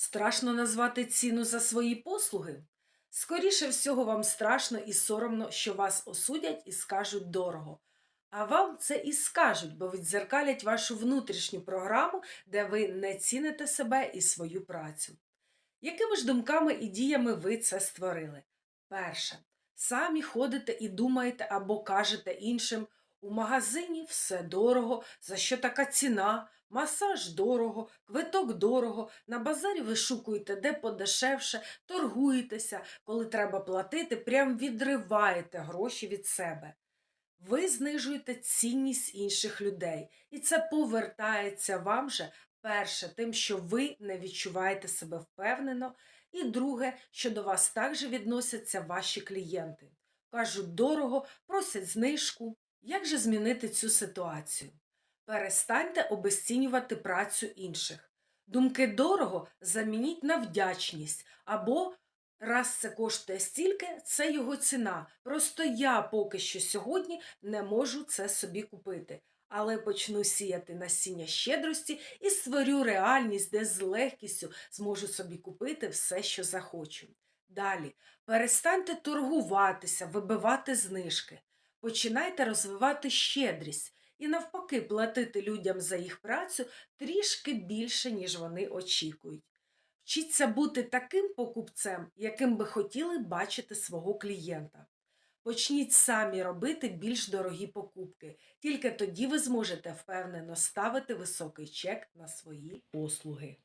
Страшно назвати ціну за свої послуги? Скоріше всього, вам страшно і соромно, що вас осудять і скажуть дорого. А вам це і скажуть, бо відзеркалять вашу внутрішню програму, де ви не ціните себе і свою працю. Якими ж думками і діями ви це створили? Перше. Самі ходите і думаєте або кажете іншим, у магазині все дорого, за що така ціна, масаж дорого, квиток дорого, на базарі ви шукуєте де подешевше, торгуєтеся, коли треба платити, прям відриваєте гроші від себе. Ви знижуєте цінність інших людей, і це повертається вам же перше, тим, що ви не відчуваєте себе впевнено, і друге, що до вас також відносяться ваші клієнти. Кажуть дорого, просять знижку. Як же змінити цю ситуацію? Перестаньте обесцінювати працю інших. Думки дорого замініть на вдячність або раз це коштує стільки, це його ціна. Просто я поки що сьогодні не можу це собі купити. Але почну сіяти насіння щедрості і створю реальність, де з легкістю зможу собі купити все, що захочу. Далі перестаньте торгуватися, вибивати знижки. Починайте розвивати щедрість і навпаки платити людям за їх працю трішки більше, ніж вони очікують. Вчіться бути таким покупцем, яким би хотіли бачити свого клієнта. Почніть самі робити більш дорогі покупки. Тільки тоді ви зможете впевнено ставити високий чек на свої послуги.